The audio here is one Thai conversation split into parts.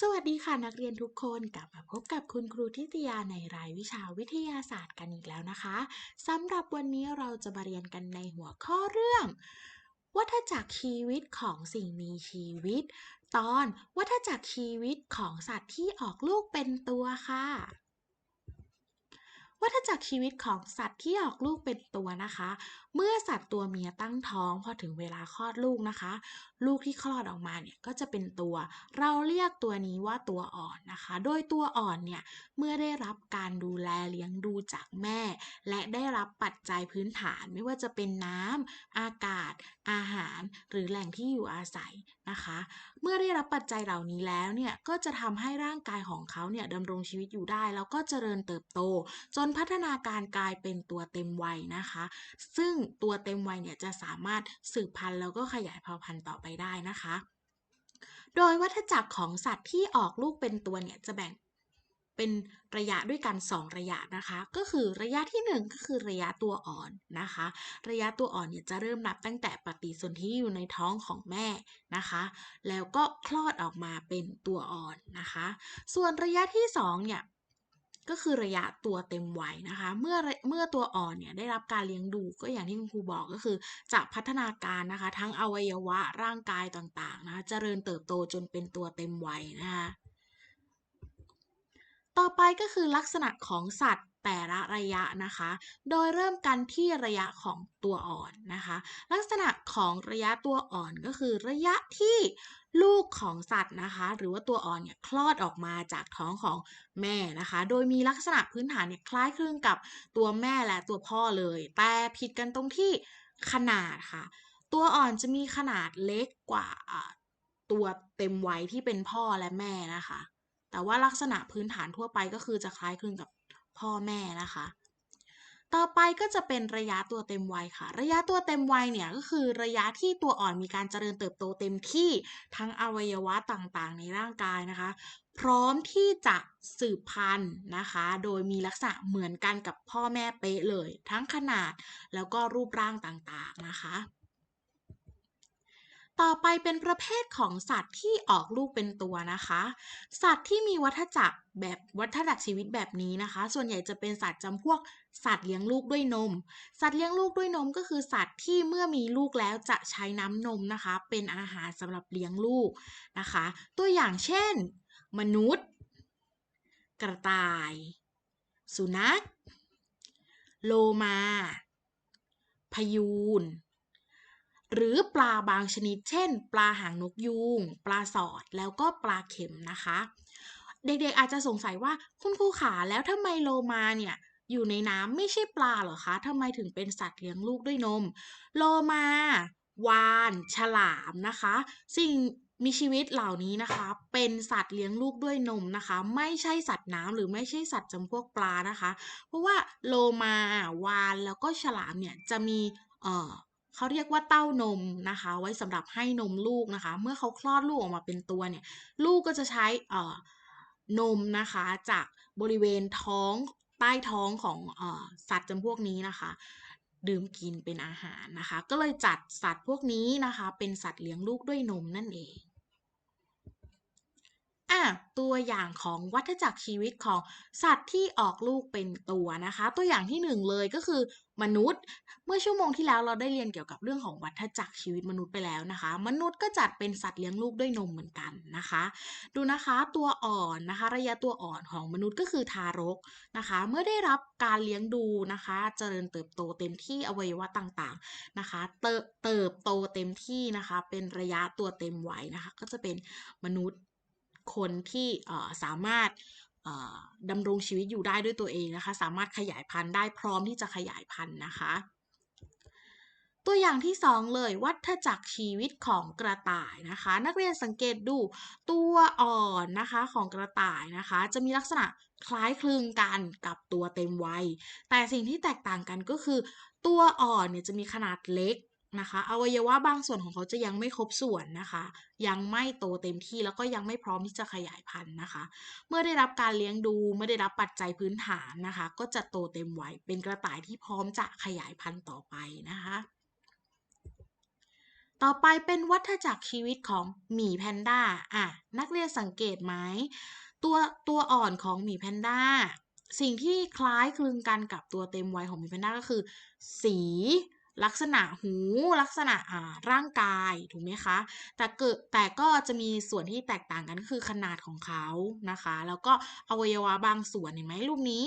สวัสดีค่ะนักเรียนทุกคนกลับมาพบกับคุณครูทิตยาในรายวิชาวิทยาศาสตร์กันอีกแล้วนะคะสำหรับวันนี้เราจะมาเรียนกันในหัวข้อเรื่อง วัฏจักรชีวิตของสิ่งมีชีวิต ตอนวัฏจักรชีวิตของสัตว์ที่ออกลูกเป็นตัวค่ะวัฏจักรชีวิตของสัตว์ที่ออกลูกเป็นตัวนะคะ เมื่อสัตว์ตัวเมียตั้งท้องพอถึงเวลาคลอดลูกนะคะ ลูกที่คลอดออกมาเนี่ยก็จะเป็นตัว เราเรียกตัวนี้ว่าตัวอ่อนนะคะ โดยตัวอ่อนเนี่ยเมื่อได้รับการดูแลเลี้ยงดูจากแม่ และได้รับปัจจัยพื้นฐานไม่ว่าจะเป็นน้ำอากาศ อาหาร หรือแหล่งที่อยู่อาศัยนะคะ เมื่อได้รับปัจจัยเหล่านี้แล้วเนี่ยก็จะทำให้ร่างกายของเขาเนี่ยดำรงชีวิตอยู่ได้ แล้วก็เจริญเติบโต จนพัฒนาการกลายเป็นตัวเต็มวัยนะคะ ซึ่งตัวเต็มวัยเนี่ยจะสามารถสืบพันธุ์แล้วก็ขยายเผ่าพันธุ์ต่อไปได้นะคะ โดยวัฏจักรของสัตว์ที่ออกลูกเป็นตัวเนี่ยจะแบ่งเป็นระยะด้วยกัน 2 ระยะนะคะ ก็คือระยะที่ 1 ก็คือระยะตัวอ่อนนะคะ ระยะตัวอ่อนเนี่ยจะเริ่มนับตั้งแต่ปฏิสนธิอยู่ในท้องของแม่นะคะ แล้วก็คลอดออกมาเป็นตัวอ่อนนะคะ ส่วนระยะที่2เนี่ย ก็คือระยะตัวเต็มวัยนะคะ เมื่อเมื่อตัวอ่อนเนี่ยได้รับการเลี้ยงดูก็อย่างที่คุณครูบอกก็คือจะพัฒนาการนะคะ ทั้งอวัยวะร่างกายต่างๆนะคะเจริญเติบโตจนเป็นตัวเต็มวัยนะคะต่อไปก็คือลักษณะของสัตว์แต่ละระยะนะคะ โดยเริ่มกันที่ระยะของตัวอ่อนนะคะ ลักษณะของระยะตัวอ่อนก็คือระยะที่ ลูกของสัตว์นะคะ หรือว่าตัวอ่อนเนี่ยคลอดออกมาจากท้องของแม่นะคะ โดยมีลักษณะพื้นฐานเนี่ยคล้ายคลึงกับตัวแม่และตัวพ่อเลย แต่ผิดกันตรงที่ขนาดค่ะ ตัวอ่อนจะมีขนาดเล็กกว่าตัวเต็มวัยที่เป็นพ่อและแม่นะคะ แต่ว่าลักษณะพื้นฐานทั่วไปก็คือจะคล้ายคลึงกับพ่อแม่นะคะ ต่อไปก็จะเป็นระยะตัวเต็มวัยค่ะ ระยะตัวเต็มวัยเนี่ยก็คือระยะที่ตัวอ่อนมีการเจริญเติบโตเต็มที่ทั้งอวัยวะต่างๆ ในร่างกายนะคะ พร้อมที่จะสืบพันธุ์นะคะ โดยมีลักษณะเหมือนกันกับพ่อแม่เป๊ะเลย ทั้งขนาดแล้วก็รูปร่างต่างๆนะคะ ต่อไปเป็นประเภทของสัตว์ที่ออกลูกเป็นตัวนะคะ สัตว์ที่มีวัฏจักรแบบวัฏจักรชีวิตแบบนี้นะคะ ส่วนใหญ่จะเป็นสัตว์จำพวกสัตว์เลี้ยงลูกด้วยนม สัตว์เลี้ยงลูกด้วยนมก็คือสัตว์ที่เมื่อมีลูกแล้วจะใช้น้ำนมนะคะ เป็นอาหารสำหรับเลี้ยงลูกนะคะ ตัวอย่างเช่น มนุษย์ กระต่าย สุนัข โลมา พยูน หรือปลาบางชนิด เช่น ปลาหางนกยูงปลาสอดแล้วก็ปลาเข็มนะคะ เด็กๆอาจจะสงสัยว่าคุณครูขาแล้วทำไมโลมาเนี่ยอยู่ในน้ำไม่ใช่ปลาเหรอคะทำไมถึงเป็นสัตว์เลี้ยงลูกด้วยนม โลมาวาน ฉลามนะคะ สิ่งมีชีวิตเหล่านี้นะคะ เป็นสัตว์เลี้ยงลูกด้วยนมนะคะ ไม่ใช่สัตว์น้ำหรือไม่ใช่สัตว์จำพวกปลานะคะ เพราะว่าโลมาวานแล้วก็ฉลามเนี่ยจะมีเอ่อ เขาเรียกว่าเต้านมนะคะ ไว้สำหรับให้นมลูกนะคะ เมื่อเขาคลอดลูกออกมาเป็นตัวเนี่ย ลูกก็จะใช้นมนะคะจากบริเวณท้องใต้ท้องของอสัตว์จำพวกนี้นะคะ ดื่มกินเป็นอาหารนะคะ ก็เลยจัดสัตว์พวกนี้นะคะ เป็นสัตว์เลี้ยงลูกด้วยนมนั่นเอง อะตัวอย่างของวัฏจักรชีวิตของสัตว์ที่ออกลูกเป็นตัวนะคะ ตัวอย่างที่หนึ่งเลยก็คือมนุษย์ เมื่อชั่วโมงที่แล้วเราได้เรียนเกี่ยวกับเรื่องของวัฏจักรชีวิตมนุษย์ไปแล้วนะคะ มนุษย์ก็จัดเป็นสัตว์เลี้ยงลูกด้วยนมเหมือนกันนะคะ ดูนะคะตัวอ่อนนะคะ ระยะตัวอ่อนของมนุษย์ก็คือทารกนะคะ เมื่อได้รับการเลี้ยงดูนะคะ เจริญเติบโตเต็มที่อวัยวะต่างๆนะคะ เติบเติบโตเต็มที่นะคะ เป็นระยะตัวเต็มวัยนะคะ ก็จะเป็นมนุษย์ คนที่สามารถดำรงชีวิตอยู่ได้ด้วยตัวเองนะคะ สามารถขยายพันธุ์ได้พร้อมที่จะขยายพันธุ์นะคะ ตัวอย่างที่สองเลย วัฏจักรชีวิตของกระต่ายนะคะ นักเรียนสังเกตดูตัวอ่อนนะคะของกระต่ายนะคะ จะมีลักษณะคล้ายคลึงกันกับตัวเต็มวัยแต่สิ่งที่แตกต่างกันก็คือ ตัวอ่อนเนี่ยจะมีขนาดเล็ก นะคะอวัยวะบางส่วนของเขาจะยังไม่ครบส่วนนะคะ ยังไม่โตเต็มที่แล้วก็ยังไม่พร้อมที่จะขยายพันธุ์นะคะ เมื่อได้รับการเลี้ยงดูเมื่อได้รับปัจจัยพื้นฐานนะคะ ก็จะโตเต็มวัยเป็นกระต่ายที่พร้อมจะขยายพันธุ์ต่อไปนะคะ ต่อไปเป็นวัฏจักรชีวิตของหมีแพนด้าอะนักเรียนสังเกตไหมตัวตัวอ่อนของหมีแพนด้าสิ่งที่คล้ายคลึงกันกับตัวเต็มวัยของหมีแพนด้าก็คือ สี ลักษณะหูลักษณะอ่าร่างกายถูกไหมคะ แต่เกิดแต่ก็จะมีส่วนที่แตกต่างกันคือขนาดของเขานะคะ แล้วก็อวัยวะบางส่วนเห็นไหมรูปนี้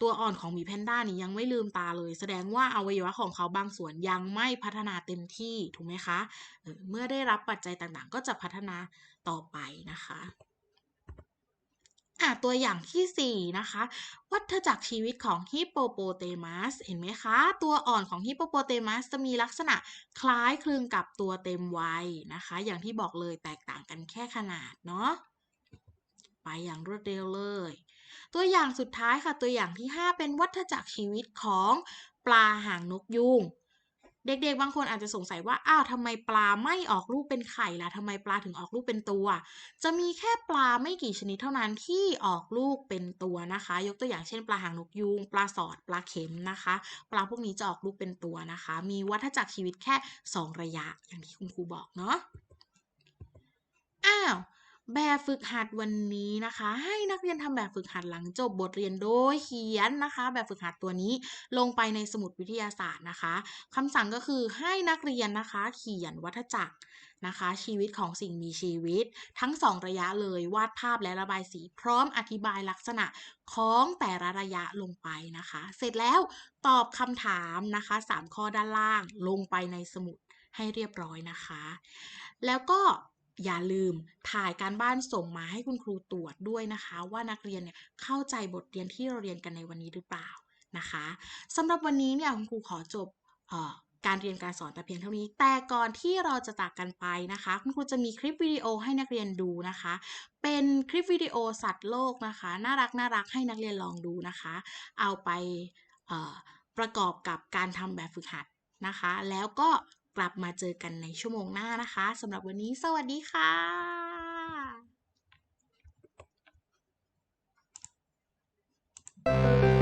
ตัวอ่อนของหมีแพนด้านี่ยังไม่ลืมตาเลย แสดงว่าอวัยวะของเขาบางส่วนยังไม่พัฒนาเต็มที่ถูกไหมคะเออเมื่อได้รับปัจจัยต่างๆ ก็จะพัฒนาต่อไปนะคะ อะตัวอย่างที่ 4 นะคะ วัฏจักรชีวิตของฮิปโปโปเตมัสเห็นไหมคะ ตัวอ่อนของฮิปโปโปเตมัสจะมีลักษณะคล้ายคลึงกับตัวเต็มวัยนะคะ อย่างที่บอกเลยแตกต่างกันแค่ขนาดเนาะไปอย่างรวดเร็วเลย ตัวอย่างสุดท้ายค่ะตัวอย่างที่ 5 เป็นวัฏจักรชีวิตของปลาหางนกยูง เด็กๆ บางคนอาจจะสงสัยว่าอ้าวทำไมปลาไม่ออกลูกเป็นไข่ล่ะทำไมปลาถึงออกลูกเป็นตัว จะมีแค่ปลาไม่กี่ชนิดเท่านั้นที่ออกลูกเป็นตัวนะคะ ยกตัวอย่างเช่น ปลาหางนกยูงปลาสอดปลาเข็มนะคะ ปลาพวกนี้จะออกลูกเป็นตัวนะคะ มีวัฏจักรชีวิตแค่ 2 ระยะอย่างที่คุณครูบอกเนาะ แบบฝึกหัดวันนี้นะคะ ให้นักเรียนทำแบบฝึกหัดหลังจบบทเรียนโดยเขียนนะคะ แบบฝึกหัดตัวนี้ลงไปในสมุดวิทยาศาสตร์นะคะคำสั่งก็คือให้นักเรียนนะคะ เขียนวัฏจักรนะคะ ชีวิตของสิ่งมีชีวิต ทั้งสองระยะเลยวาดภาพและระบายสี พร้อมอธิบายลักษณะของแต่ละระยะลงไปนะคะ เสร็จแล้วตอบคำถามนะคะ 3 ข้อด้านล่างลงไปในสมุดให้เรียบร้อยนะคะ แล้วก็ อย่าลืมถ่ายการบ้านส่งมาให้คุณครูตรวจด้วยนะคะ ว่านักเรียนเนี่ยเข้าใจบทเรียนที่เราเรียนกันในวันนี้หรือเปล่านะคะสำหรับวันนี้เนี่ยคุณครูขอจบการเรียนการสอนแต่เพียงเท่านี้ แต่ก่อนที่เราจะจากกันไปนะคะ คุณครูจะมีคลิปวิดีโอให้นักเรียนดูนะคะ เป็นคลิปวิดีโอสัตว์โลกนะคะ น่ารักน่ารักให้นักเรียนลองดูนะคะ เอาไปประกอบกับการทำแบบฝึกหัดนะคะ แล้วก็ กลับมาเจอกันในชั่วโมงหน้านะคะสำหรับวันนี้สวัสดีค่ะ